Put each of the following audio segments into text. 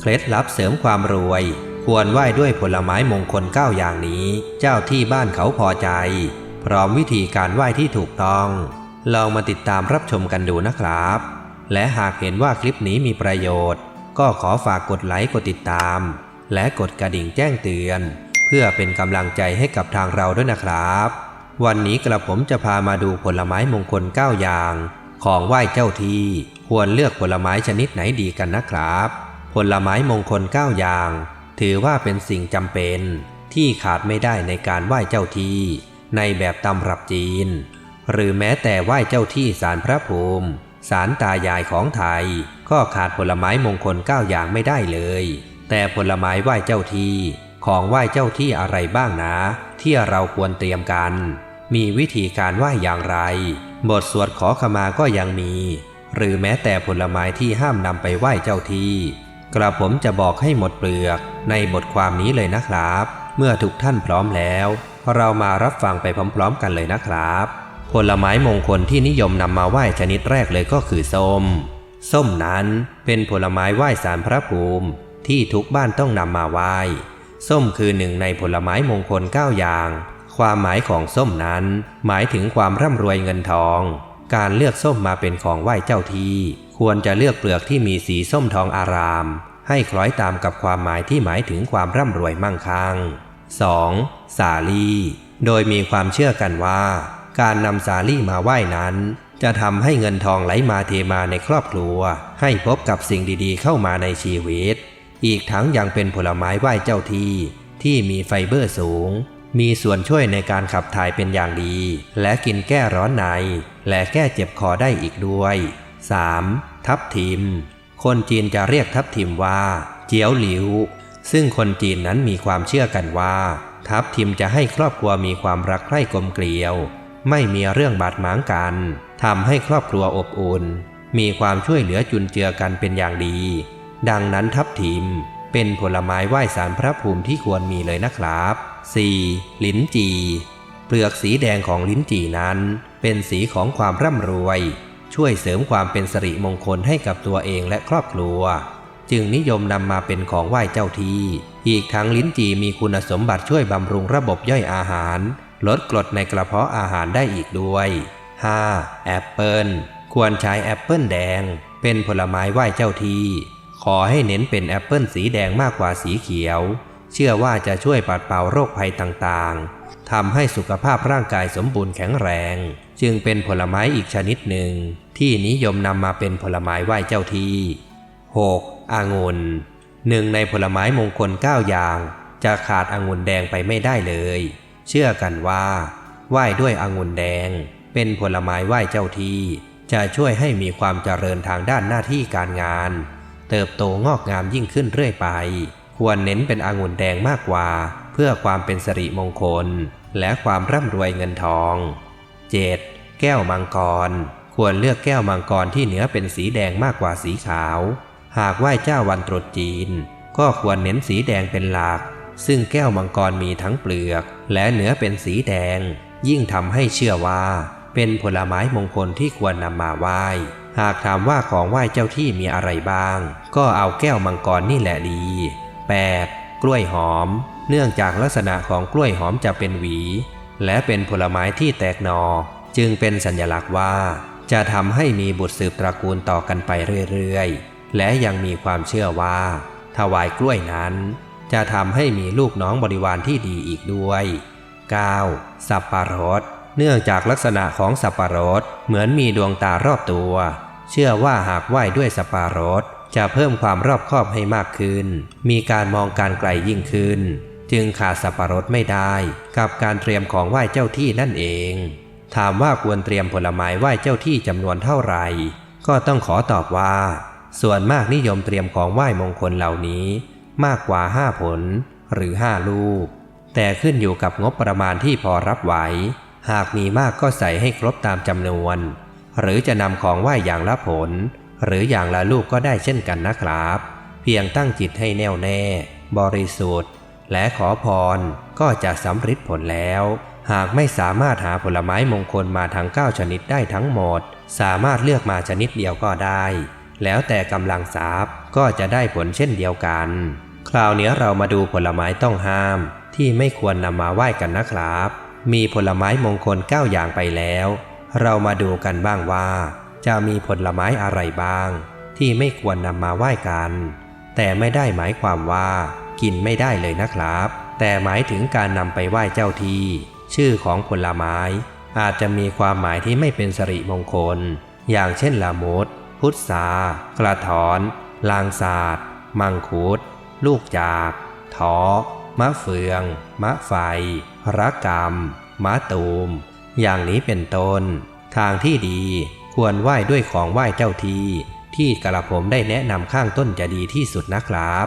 เคล็ดลับเสริมความรวย ควรไหว้ด้วยผลไม้มงคล 9 อย่างนี้ เจ้าที่บ้านเขาพอใจ พร้อมวิธีการไหว้ที่ถูกต้อง ลองมาติดตามรับชมกันดูนะครับ และหากเห็นว่าคลิปนี้มีประโยชน์ ก็ขอฝากกดไลค์กดติดตาม และกดกระดิ่งแจ้งเตือน เพื่อเป็นกำลังใจให้กับทางเราด้วยนะครับ วันนี้กระผมจะพามาดูผลไม้มงคล 9 อย่าง ของไหว้เจ้าที่ควรเลือกผลไม้ชนิดไหนดีกันนะครับ ผลไม้มงคล 9 อย่าง ถือว่าเป็นสิ่งจำเป็นที่ขาดไม่ได้ในการไหว้เจ้าที่ ในแบบตำรับจีน หรือแม้แต่ไหว้เจ้าที่ศาลพระภูมิศาลตายายของไทย ก็ขาดผลไม้มงคล 9 อย่างไม่ได้เลย แต่ผลไม้ไหว้เจ้าที่ของไหว้เจ้าที่อะไรบ้างนะ ที่เราควรเตรียมกัน มีวิธีการไหว้อย่างไร บทสวดขอขมาก็ยังมี หรือแม้แต่ผลไม้ที่ห้ามนำไปไหว้เจ้าที่ กระผมจะบอกให้หมดเปลือกในบทความนี้เลยนะครับ เมื่อทุกท่านพร้อมแล้ว เรามารับฟังไปพร้อมๆกันเลยนะครับ ผลไม้มงคลที่นิยมนำมาไหว้ชนิดแรกเลยก็คือส้ม ส้มนั้นเป็นผลไม้ไหว้สารพระภูมิ ที่ทุกบ้านต้องนำมาไหว้ ส้มคือหนึ่งในผลไม้มงคล 9 อย่าง ความหมายของส้มนั้น หมายถึงความร่ำรวยเงินทอง การเลือกส้มมาเป็นของไหว้เจ้าที่ ควรจะเลือกเปลือกที่มีสีส้มทองอาราม ให้คล้อยตามกับความหมายที่หมายถึงความร่ำรวยมั่งคั่ง 2. สาลีโดยมีความเชื่อกันว่า การนำสาลี่มาไหว้นั้น จะทำให้เงินทองไหลมาเทมาในครอบครัว ให้พบกับสิ่งดีๆเข้ามาในชีวิต อีกทั้งยังเป็นผลไม้ไหว้เจ้าที่ ที่มีไฟเบอร์สูง มีส่วนช่วยในการขับถ่ายเป็นอย่างดี และกินแก้ร้อนใน และแก้เจ็บคอได้อีกด้วย 3. ทับทิม คนจีนจะเรียกทับทิมว่า เจียวหลิว ซึ่งคนจีนนั้นมีความเชื่อกันว่า ทับทิมจะให้ครอบครัวมีความรักใคร่กลมเกลียว ไม่มีเรื่องบาดหมางกันทำให้ครอบครัวอบอุ่น มีความช่วยเหลือจุนเจือกันเป็นอย่างดี ดังนั้นทับทิมเป็นผลไม้ไหว้สารพระภูมิที่ควรมีเลยนะครับ 4. ลิ้นจี เปลือกสีแดงของลิ้นจีนั้น เป็นสีของความร่ำรวย ช่วยเสริมความเป็นสิริมงคลให้กับตัวเองและครอบครัว จึงนิยมนำมาเป็นของไหว้เจ้าที่อีกทั้งลิ้นจี่มีคุณสมบัติช่วยบำรุงระบบย่อยอาหาร ลดกรดในกระเพาะอาหารได้อีกด้วย 5. แอปเปิลควรใช้แอปเปิลแดง เป็นผลไม้ไหว้เจ้าที่ขอให้เน้นเป็นแอปเปิลสีแดงมากกว่าสีเขียว เชื่อว่าจะช่วยปัดเป่าโรคภัยต่างๆทำให้สุขภาพร่างกายสมบูรณ์แข็งแรง จึงเป็นผลไม้อีกชนิดหนึ่ง ที่นิยมนำมาเป็นผลไม้ไหว้เจ้าที่ 6. องุ่นหนึ่งในผลไม้มงคล 9 อย่าง จะขาดองุ่นแดงไปไม่ได้เลย เชื่อกันว่าไหว้ด้วยองุ่นแดง เป็นผลไม้ไหว้เจ้าที่ จะช่วยให้มีความเจริญทางด้านหน้าที่การงาน เติบโตงอกงามยิ่งขึ้นเรื่อยไป ควรเน้นเป็นองุ่นแดงมากกว่า เพื่อความเป็นสิริมงคล และความร่ำรวยเงินทอง 7. แก้วมังกร ควรเลือกแก้วมังกรที่เนื้อเป็นสีแดงมากกว่าสีขาว หากไหว้เจ้าวันตรุษจีน ก็ควรเน้นสีแดงเป็นหลัก ซึ่งแก้วมังกรมีทั้งเปลือก และเนื้อเป็นสีแดง ยิ่งทำให้เชื่อว่า เป็นผลไม้มงคลที่ควรนำมาไหว้ หากถามว่าของไหว้เจ้าที่มีอะไรบ้าง ก็เอาแก้วมังกรนี่แหละดี 8. กล้วยหอม เนื่องจากลักษณะของกล้วยหอมจะเป็นหวี และเป็นผลไม้ที่แตกหนอ จึงเป็นสัญลักษณ์ว่า จะทำให้มีบุตรสืบตระกูลต่อกันไปเรื่อยๆ และยังมีความเชื่อว่า ถวายกล้วยนั้น จะทำให้มีลูกน้องบริวารที่ดีอีกด้วย 9. สับปะรด เนื่องจากลักษณะของสับปะรดเหมือนมีดวงตารอบตัว เชื่อว่าหากไหว้ด้วยสับปะรดจะเพิ่มความรอบคอบให้มากขึ้น มีการมองการไกลยิ่งขึ้น จึงขาดสับปะรดไม่ได้กับการเตรียมของไหว้เจ้าที่นั่นเอง ถามว่าควรเตรียมผลไม้ไหว้เจ้าที่จำนวนเท่าไหร่ ก็ต้องขอตอบว่า ส่วนมากนิยมเตรียมของไหว้มงคลเหล่านี้ มากกว่าห้าผล หรือห้าลูก แต่ขึ้นอยู่กับงบประมาณที่พอรับไหว หากมีมากก็ใส่ให้ครบตามจำนวน หรือจะนำของไหว้อย่างละผล หรืออย่างละลูกก็ได้เช่นกันนะครับ เพียงตั้งจิตให้แน่วแน่ บริสุทธิ์ และขอพรก็จะสำเร็จผลแล้ว หากไม่สามารถหาผลไม้มงคลมาทั้ง 9 ชนิดได้ทั้งหมด สามารถเลือกมาชนิดเดียวก็ได้ แล้วแต่กำลังทรัพย์ก็จะได้ผลเช่นเดียวกัน คราวนี้เรามาดูผลไม้ต้องห้าม ที่ไม่ควรนำมาไหว้กันนะครับ มีผลไม้มงคลเก้าอย่างไปแล้ว เรามาดูกันบ้างว่า จะมีผลไม้อะไรบ้าง ที่ไม่ควรนำมาไหว้กัน แต่ไม่ได้หมายความว่า กินไม่ได้เลยนะครับ แต่หมายถึงการนำไปไหว้เจ้าที่ ชื่อของผลไม้ อาจจะมีความหมายที่ไม่เป็นสิริมงคล อย่างเช่นละมุดพุทรากระถอน ลางศาสตร์มังคุด ลูกจากทอมะเฟือง มะไฟระกกรรมมะตูม อย่างนี้เป็นต้น ทางที่ดีควรไหว้ด้วยของไหว้เจ้าที่ที่กระผมได้แนะนำข้างต้นจะดีที่สุดนะครับ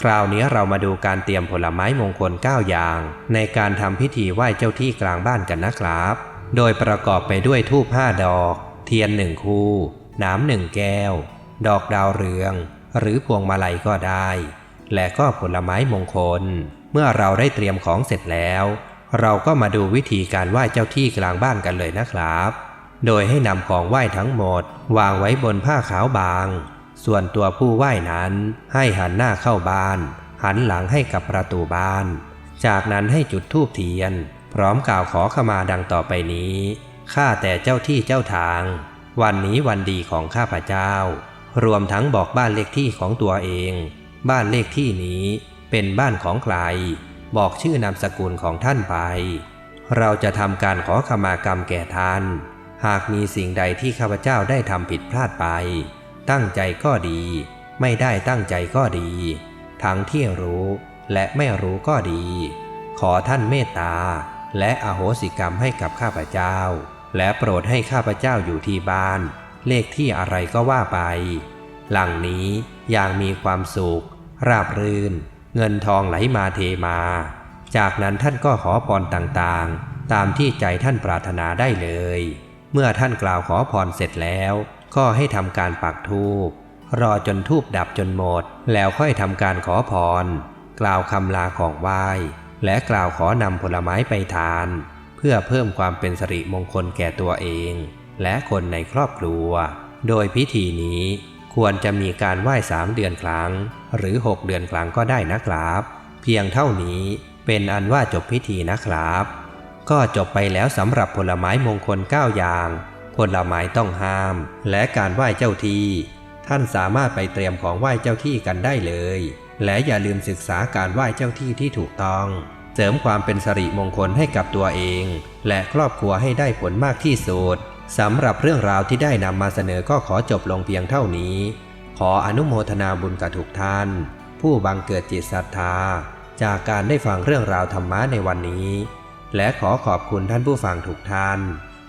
คราวนี้เรามาดูการเตรียมผลไม้มงคล 9 อย่าง ในการทำพิธีไหว้เจ้าที่กลางบ้านกันนะครับ โดยประกอบไปด้วยทูบห้าดอก เทียนหนึ่งคู่ น้ำหนึ่งแก้ว ดอกดาวเรือง หรือพวงมาลัยก็ได้ และก็ผลไม้มงคล เมื่อเราได้เตรียมของเสร็จแล้ว เราก็มาดูวิธีการไหว้เจ้าที่กลางบ้านกันเลยนะครับ โดยให้นำของไหว้ทั้งหมด วางไว้บนผ้าขาวบาง ส่วนตัวผู้ไหว้นั้นให้หันหน้าเข้าบ้าน หันหลังให้กับประตูบ้าน จากนั้นให้จุดธูปเทียน พร้อมกล่าวขอขมาดังต่อไปนี้ข้าแต่เจ้าที่เจ้าทาง วันนี้วันดีของข้าพเจ้า รวมทั้งบอกบ้านเลขที่ของตัวเอง บ้านเลขที่นี้เป็นบ้านของใคร บอกชื่อนามสกุลของท่านไป เราจะทำการขอขมากรรมแก่ท่าน หากมีสิ่งใดที่ข้าพเจ้าได้ทำผิดพลาดไป ตั้งใจก็ดี ไม่ได้ตั้งใจก็ดี ทั้งที่รู้และไม่รู้ก็ดี ขอท่านเมตตา และอโหสิกรรมให้กับข้าพเจ้า และโปรดให้ข้าพเจ้าอยู่ที่บ้าน เลขที่อะไรก็ว่าไป หลังนี้อย่างมีความสุข ราบรื่น เงินทองไหลมาเทมา จากนั้นท่านก็ขอพรต่างๆ ตามที่ใจท่านปรารถนาได้เลย เมื่อท่านกล่าวขอพรเสร็จแล้ว ก็ให้ทำการปักธูปรอจนทูบดับจนหมด แล้วค่อยทำการขอพร กล่าวคำลาของไหว้ และกล่าวขอนำผลไม้ไปทาน เพื่อเพิ่มความเป็นสิริมงคลแก่ตัวเอง และคนในครอบครัว โดยพิธีนี้ควรจะมีการไหว้สามเดือนครั้ง หรือ 6 เดือนครั้งก็ได้นะครับ เพียงเท่านี้เป็นอันว่าจบพิธีนะครับ ก็จบไปแล้วสำหรับผลไม้มงคล 9 อย่าง ผลไม้ต้องห้าม และการไหว้เจ้าที่ ท่านสามารถไปเตรียมของไหว้เจ้าที่กันได้เลย และอย่าลืมศึกษาการไหว้เจ้าที่ที่ถูกต้อง เสริมความเป็นสิริมงคลให้กับตัวเอง และครอบครัวให้ได้ผลมากที่สุดสำหรับเรื่องราวที่ได้นำมาเสนอก็ขอจบลงเพียงเท่านี้ ขออนุโมทนาบุญกับทุกท่าน ผู้บังเกิดจิตศรัทธา จากการได้ฟังเรื่องราวธรรมะในวันนี้ และขอขอบคุณท่านผู้ฟังทุกท่าน